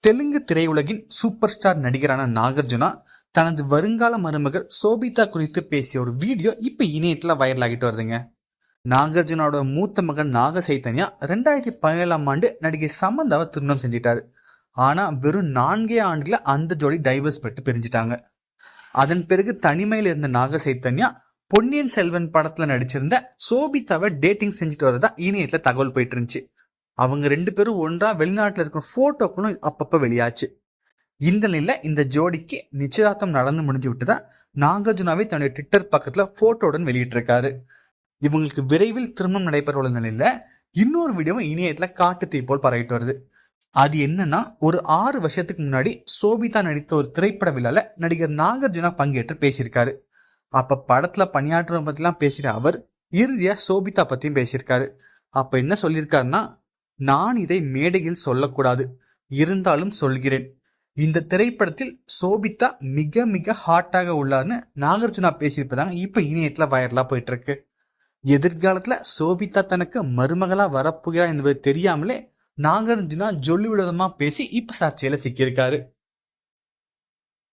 தெலுங்கு திரையுலகின் super star நடிகரான நாகார்ஜுனா தனது வருங்கால மருமகள் சோபிதா குறித்து பேசிய ஒரு வீடியோ இப்ப இணையத்துல வைரல் ஆகிட்டு வருதுங்க. நாகார்ஜுனாவோட மூத்த மகன் நாக சைத்தன்யா ரெண்டாயிரத்தி பதினேழாம் ஆண்டு நடிகை சமந்தாவை திருமணம் செஞ்சிட்டாரு. ஆனா வெறும் நான்கே ஆண்டுல அந்த ஜோடி டைவர்ஸ் பெற்று பிரிஞ்சிட்டாங்க. அதன் பிறகு தனிமையில் இருந்த நாக சைத்தன்யா பொன்னியின் செல்வன் படத்துல நடிச்சிருந்த சோபிதாவை டேட்டிங் செஞ்சுட்டு வரதா இணையத்துல தகவல் போயிட்டு இருந்துச்சு. அவங்க ரெண்டு பேரும் ஒன்றா வெளிநாட்டில் இருக்கிற ஃபோட்டோக்களும் அப்பப்ப வெளியாச்சு. இந்த நிலையில இந்த ஜோடிக்கு நிச்சயதார்த்தம் நடந்து முடிஞ்சு விட்டுதா நாகார்ஜுனாவே தன்னுடைய ட்விட்டர் பக்கத்துல போட்டோடன் வெளியிட்டிருக்காரு. இவங்களுக்கு விரைவில் திருமணம் நடைபெற உள்ள நிலையில இன்னொரு வீடியோவும் இணையத்துல காட்டு தீ போல் பரவிட்டு வருது. அது என்னன்னா ஒரு ஆறு வருஷத்துக்கு முன்னாடி சோபிதா நடித்த ஒரு திரைப்பட விழால நடிகர் நாகார்ஜுனா பங்கேற்று பேசியிருக்காரு. அப்ப படத்துல பணியாற்றுவ பத்திலாம் பேசுற அவர் இறுதியா சோபிதா பத்தியும் பேசியிருக்காரு. அப்ப என்ன சொல்லியிருக்காருன்னா நான் இதை மேடையில் சொல்லக்கூடாது. இருந்தாலும் சொல்கிறேன். இந்த திரைப்படத்தில் சோபிதா மிக மிக ஹாட்டாக உள்ளார்னு நாகார்ஜுனா பேசியிருப்பதாங்க இப்போ இணையத்துல வைரலா போயிட்டு இருக்கு எதிர்காலத்துல சோபிதா தனக்கு மருமகளா வரப்புகிறா என்பது தெரியாமலே நாகார்ஜுனா ஜொல்லி விடமா பேசி இப்ப சர்ச்சையில சிக்கியிருக்காரு.